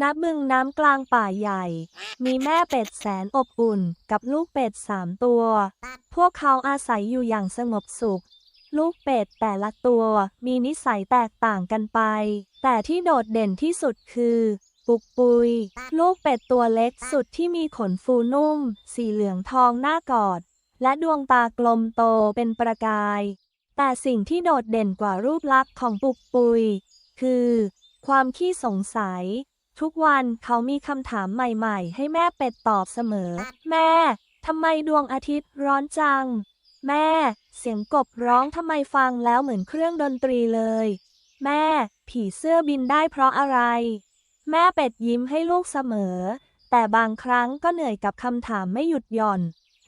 ณบึงน้ำกลางป่าใหญ่ มีแม่เป็ดแสนอบอุ่นกับลูกเป็ดสามตัว พวกเขาอาศัยอยู่อย่างสงบสุข ลูกเป็ดแต่ละตัวมีนิสัยแตกต่างกันไป แต่ที่โดดเด่นที่สุดคือ ปุกปุย ลูกเป็ดตัวเล็กสุดที่มีขนฟูนุ่ม สีเหลืองทองหน้ากอด และดวงตากลมโตเป็นประกาย แต่สิ่งที่โดดเด่นกว่ารูปลักษณ์ของปุกปุย คือ ความขี้สงสัย ทุกวันเขามีคำถามใหม่ๆ ให้แม่เป็ดตอบเสมอ แม่ ทำไมดวงอาทิตย์ร้อนจัง แม่ เสียงกบร้องทำไมฟังแล้วเหมือนเครื่องดนตรีเลย แม่ ผีเสื้อบินได้เพราะอะไร แม่เป็ดยิ้มให้ลูกเสมอ แต่บางครั้งก็เหนื่อยกับคำถามไม่หยุดหย่อน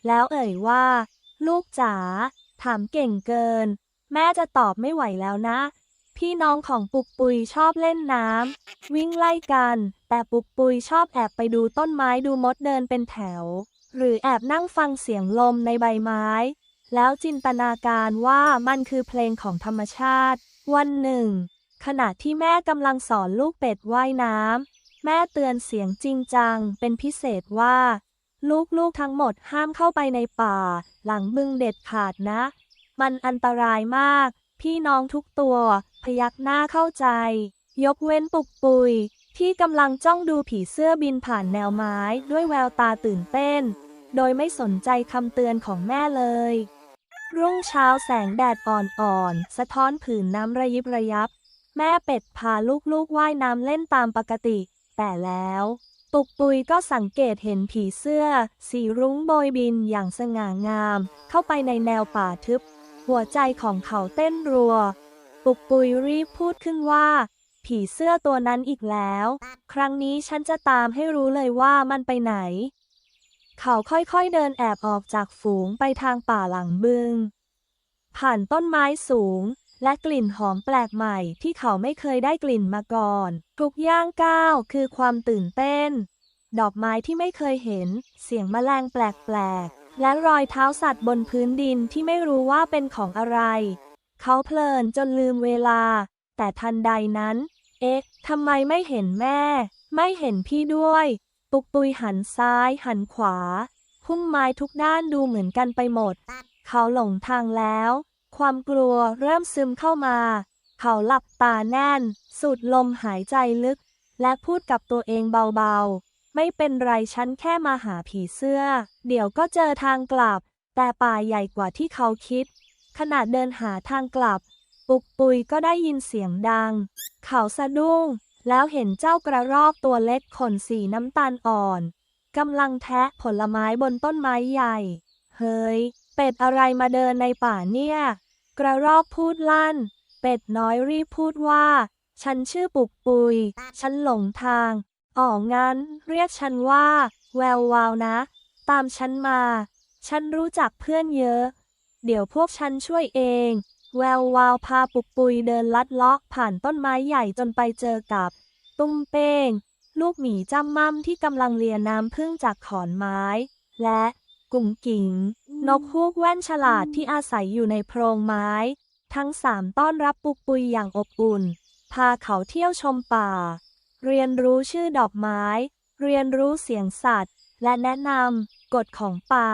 แล้วเอ่ยว่า ลูกจ๋า ถามเก่งเกิน แม่จะตอบไม่ไหวแล้วนะ พี่น้องของปุกปุยชอบเล่นน้ำวิ่งไล่กัน แต่ปุกปุยชอบแอบไปดูต้นไม้ดูมดเดินเป็นแถว หรือแอบนั่งฟังเสียงลมในใบไม้ แล้วจินตนาการว่ามันคือเพลงของธรรมชาติ วันหนึ่ง ขณะที่แม่กำลังสอนลูกเป็ดว่ายน้ำแม่เตือนเสียงจริงจังเป็นพิเศษว่า ลูกๆทั้งหมดห้ามเข้าไปในป่า หลังบึงเด็ดขาดนะ มันอันตรายมาก พี่น้องทุกตัว พยักหน้าเข้าใจ ยกเว้นปุกปุย ที่กำลังจ้องดูผีเสื้อบินผ่านแนวไม้ด้วยแววตาตื่นเต้น โดยไม่สนใจคำเตือนของแม่เลย รุ่งเช้าแสงแดดอ่อนๆ สะท้อนผืนน้ำระยิบระยับ แม่เป็ดพาลูกๆว่ายน้ำเล่นตามปกติ แต่แล้วปุกปุยก็สังเกตเห็นผีเสื้อ สีรุ้งโบยบินอย่างสง่างาม เข้าไปในแนวป่าทึบ หัวใจของเขาเต้นรัว ปุกปุยรีบพูดขึ้นว่า ผีเสื้อตัวนั้นอีกแล้ว ครั้งนี้ฉันจะตามให้รู้เลยว่ามันไปไหน เขาค่อยๆเดินแอบออกจากฝูงไปทางป่าหลังบึง ผ่านต้นไม้สูง และกลิ่นหอมแปลกใหม่ที่เขาไม่เคยได้กลิ่นมาก่อน ทุกย่างก้าวคือความตื่นเต้น ดอกไม้ที่ไม่เคยเห็น เสียงแมลงแปลกๆ และรอยเท้าสัตว์บนพื้นดินที่ไม่รู้ว่าเป็นของอะไร เขาเพลินจนลืมเวลา แต่ทันใดนั้น เอ๊ะทำไมไม่เห็นแม่ ไม่เห็นพี่ด้วย ปุกปุยหันซ้ายหันขวา พุ่มไม้ทุกด้านดูเหมือนกันไปหมด เขาหลงทางแล้ว ความกลัวเริ่มซึมเข้ามา เขาหลับตาแน่น สูดลมหายใจลึก และพูดกับตัวเองเบาๆ ไม่เป็นไรฉันแค่มาหาผีเสื้อ เดี๋ยวก็เจอทางกลับ แต่ป่าใหญ่กว่าที่เขาคิด ขณะเดินหาทางกลับ ปุกปุยก็ได้ยินเสียงดัง เขาสะดุ้ง แล้วเห็นเจ้ากระรอกตัวเล็กขนสีน้ำตาลอ่อนกำลังแทะผลไม้บนต้นไม้ใหญ่ เฮ้ย เป็ดอะไรมาเดินในป่าเนี่ย กระรอกพูดลั่น เป็ดน้อยรีบพูดว่า ฉันชื่อปุกปุย ฉันหลงทาง อ๋องั้น เรียกฉันว่า แวววาวนะ ตามฉันมา ฉันรู้จักเพื่อนเยอะ เดี๋ยวพวกฉันช่วยเอง แวววาวพาปุกปุยเดินลัดเลาะผ่านต้นไม้ใหญ่จนไปเจอกับ ตุ้มเป้ง ลูกหมีจำม่ำที่กำลังเลียน้ำพึ่งจากขอนไม้ และกุ๋งกิ๋งนกฮูกแว่นฉลาดที่อาศัยอยู่ในโพรงไม้ ทั้งสามต้อนรับปุกปุยอย่างอบอุ่น พาเขาเที่ยวชมป่า เรียนรู้ชื่อดอกไม้ เรียนรู้เสียงสัตว์ และแนะนำกฎของป่า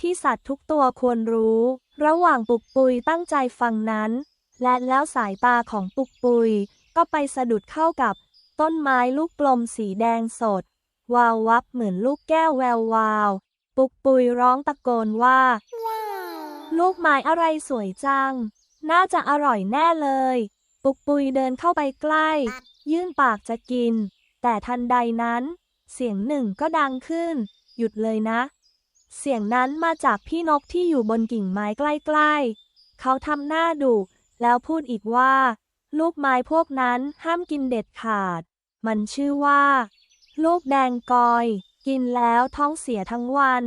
ที่สัตว์ทุกตัวควรรู้ ระหว่างปุกปุยตั้งใจฟังนั้น และแล้วสายตาของปุกปุย ก็ไปสะดุดเข้ากับต้นไม้ลูกกลมสีแดงสด วาววับเหมือนลูกแก้วแวววาว ปุกปุยร้องตะโกนว่า ลูกไม้อะไรสวยจัง น่าจะอร่อยแน่เลย ปุกปุยเดินเข้าไปใกล้ ยื่นปากจะกิน แต่ทันใดนั้น เสียงหนึ่งก็ดังขึ้น หยุดเลยนะ เสียงนั้นมาจากพี่นกที่อยู่บนกิ่งไม้ใกล้ๆ เขาทำหน้าดุแล้วพูดอีกว่า ลูกไม้พวกนั้นห้ามกินเด็ดขาด มันชื่อว่า ลูกแดงกอย กินแล้วท้องเสียทั้งวัน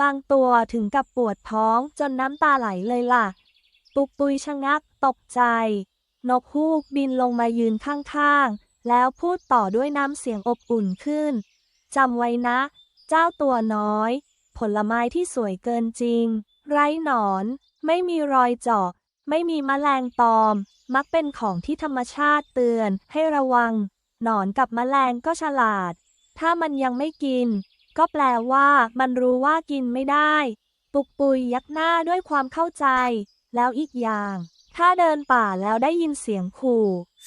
บางตัวถึงกับปวดท้องจนน้ำตาไหลเลยล่ะ ปุกปุยชะงักตกใจ นกฮูกบินลงมายืนข้างๆ แล้วพูดต่อด้วยน้ำเสียงอบอุ่นขึ้น จำไว้นะ เจ้าตัวน้อย ผลไม้ที่สวยเกินจริง ไร้หนอน ไม่มีรอยเจาะ ไม่มีแมลงตอม มักเป็นของที่ธรรมชาติเตือนให้ระวัง หนอนกับแมลงก็ฉลาด ถ้ามันยังไม่กิน ก็แปลว่ามันรู้ว่ากินไม่ได้ ปุกปุยยักหน้าด้วยความเข้าใจ แล้วอีกอย่าง ถ้าเดินป่าแล้วได้ยินเสียงขู่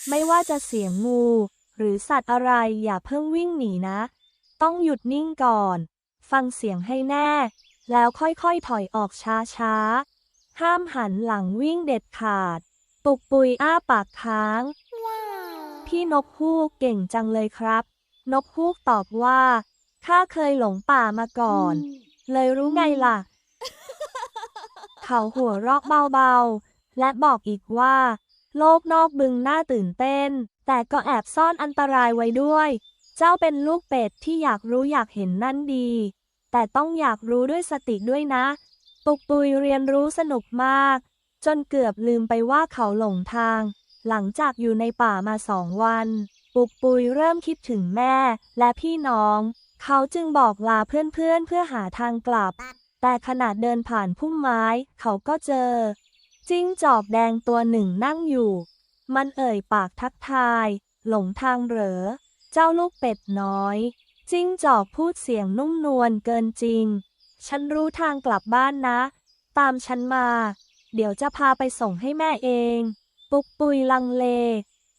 ไม่ว่าจะเสียงงู หรือสัตว์อะไรอย่าเพิ่งวิ่งหนีนะ ต้องหยุดนิ่งก่อน ฟังเสียงให้แน่ แล้วค่อยๆถอยออกช้าๆ ห้ามหันหลังวิ่งเด็ดขาด ปุกปุยอ้าปากค้าง พี่นกฮูกเก่งจังเลยครับ นกฮูกตอบว่า ข้าเคยหลงป่ามาก่อน เลยรู้ไงล่ะ เขาหัวเราะเบาๆ และบอกอีกว่า โลกนอกบึงน่าตื่นเต้น แต่ก็แอบซ่อนอันตรายไว้ด้วย เจ้าเป็นลูกเป็ดที่อยากรู้อยากเห็นนั่นดี แต่ต้องอยากรู้ด้วยสติด้วยนะ ปุกปุยเรียนรู้สนุกมาก จนเกือบลืมไปว่าเขาหลงทาง หลังจากอยู่ในป่ามาสองวัน ปุกปุยเริ่มคิดถึงแม่และพี่น้อง เขาจึงบอกลาเพื่อนๆเพื่อหาทางกลับ แต่ขณะเดินผ่านพุ่มไม้ เขาก็เจอ จิ้งจอกแดงตัวหนึ่งนั่งอยู่ มันเอ่ยปากทักทาย หลงทางเหรอ เจ้าลูกเป็ดน้อย จิ้งจอกพูดเสียงนุ่มนวลเกินจริง ฉันรู้ทางกลับบ้านนะ ตามฉันมา เดี๋ยวจะพาไปส่งให้แม่เอง ปุกปุยลังเล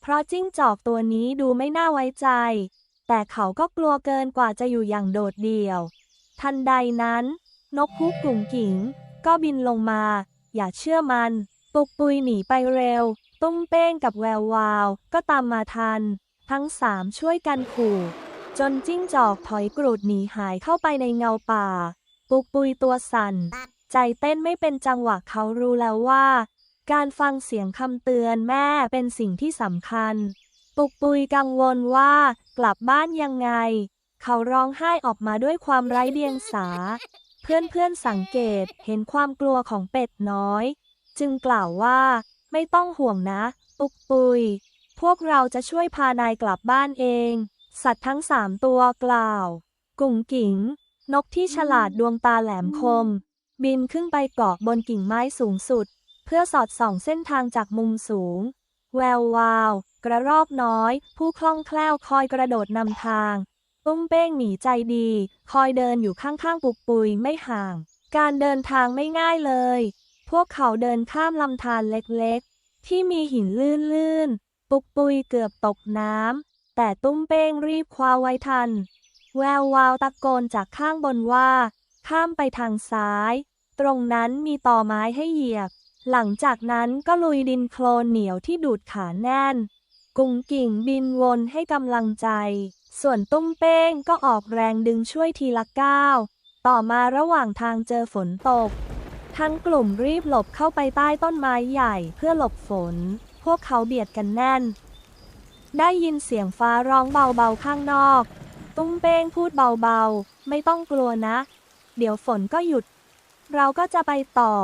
เพราะจิ้งจอกตัวนี้ดูไม่น่าไว้ใจ แต่เขาก็กลัวเกินกว่าจะอยู่อย่างโดดเดี่ยว ทันใดนั้น นกฮูกกลุ่มกิ่ง ก็บินลงมา อย่าเชื่อมัน ปุกปุยหนีไปเร็ว ตุ้มเป้งกับแวววาว ก็ตามมาทัน ทั้งสามช่วยกันขู่ จนจิ้งจอกถอยกรูดหนีหายเข้าไปในเงาป่า ปุกปุยตัวสั่น ใจเต้นไม่เป็นจังหวะเขารู้แล้วว่า การฟังเสียงคำเตือนแม่เป็นสิ่งที่สำคัญ ปุกปุยกังวลว่ากลับบ้านยังไง เขาร้องไห้ออกมาด้วยความไร้เดียงสา เพื่อนๆสังเกตเห็นความกลัวของเป็ดน้อย จึงกล่าวว่า ไม่ต้องห่วงนะ ปุกปุย พวกเราจะช่วยพานายกลับบ้านเอง สัตว์ทั้งสามตัวกล่าว กุ่งกิ๋งนกที่ฉลาดดวงตาแหลมคม บินขึ้นไปเกาะบนกิ่งไม้สูงสุด เพื่อสอดส่องเส้นทางจากมุมสูง แวววาว กระรอกน้อย ผู้คล่องแคล่วคอยกระโดดนำทาง ตุ้มเป้งหมีใจดี คอยเดินอยู่ข้างๆปุกปุยไม่ห่าง การเดินทางไม่ง่ายเลย พวกเขาเดินข้ามลำธารเล็กๆ ที่มีหินลื่นๆ ปุกปุยเกือบตกน้ำ แต่ตุ้มเป้งรีบคว้าไว้ทัน แวววาวตะโกนจากข้างบนว่า ข้ามไปทางซ้าย ตรงนั้นมีต่อไม้ให้เหยียบ หลังจากนั้นก็ลุยดินโคลนเหนียวที่ดูดขาแน่น กุ้งกิ่งบินวนให้กำลังใจ ส่วนตุ้มเป้งก็ออกแรงดึงช่วยทีละก้าว ต่อมาระหว่างทางเจอฝนตก ทั้งกลุ่มรีบหลบเข้าไปใต้ต้นไม้ใหญ่เพื่อหลบฝน พวกเขาเบียดกันแน่น ได้ยินเสียงฟ้าร้องเบาๆข้างนอก ตุ้มเป้งพูดเบาๆ ไม่ต้องกลัวนะ เดี๋ยวฝนก็หยุด เราก็จะไปต่อ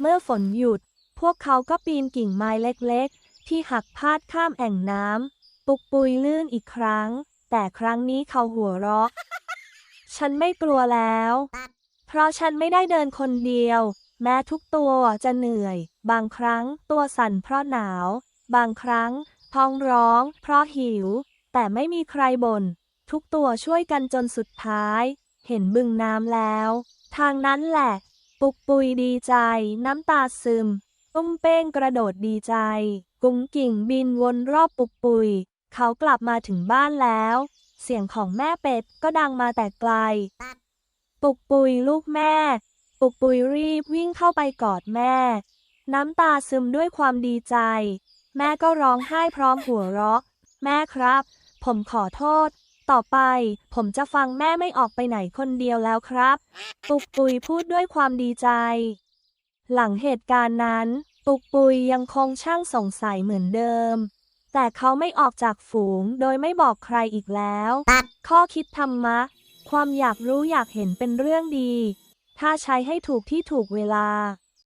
เมื่อฝนหยุด พวกเขาก็ปีนกิ่งไม้เล็กๆ ที่หักพาดข้ามแอ่งน้ำปุกปุยลื่นอีกครั้ง แต่ครั้งนี้เขาหัวเราะ ฉันไม่กลัวแล้ว เพราะฉันไม่ได้เดินคนเดียว แม้ทุกตัวจะเหนื่อย บางครั้งตัวสั่นเพราะหนาว บางครั้งท้องร้อง เพราะหิว แต่ไม่มีใครบน่นทุกตัวช่วยกันจนสุดท้าย เห็นบึงน้ำแล้ว ทางนั้นแหละ ปุกปุยดีใจ น้ำตาซึม ตุ้มเป้งกระโดดดีใจ กุ้งกิ่งบินวนรอบปุกปุย เขากลับมาถึงบ้านแล้ว เสียงของแม่เป็ดก็ดังมาแต่ไกล ปุกปุยลูกแม่ ปุกปุยรีบวิ่งเข้าไปกอดแม่ น้ำตาซึมด้วยความดีใจ แม่ก็ร้องไห้พร้อมหัวเราะ แม่ครับ ผมขอโทษ ต่อไป ผมจะฟังแม่ไม่ออกไปไหนคนเดียวแล้วครับ ปุกปุยพูดด้วยความดีใจ หลังเหตุการณ์นั้น ปุกปุยยังคงช่างสงสัยเหมือนเดิม แต่เขาไม่ออกจากฝูงโดยไม่บอกใครอีกแล้ว ข้อคิดธรรมะ ความอยากรู้อยากเห็นเป็นเรื่องดี ถ้าใช้ให้ถูกที่ถูกเวลา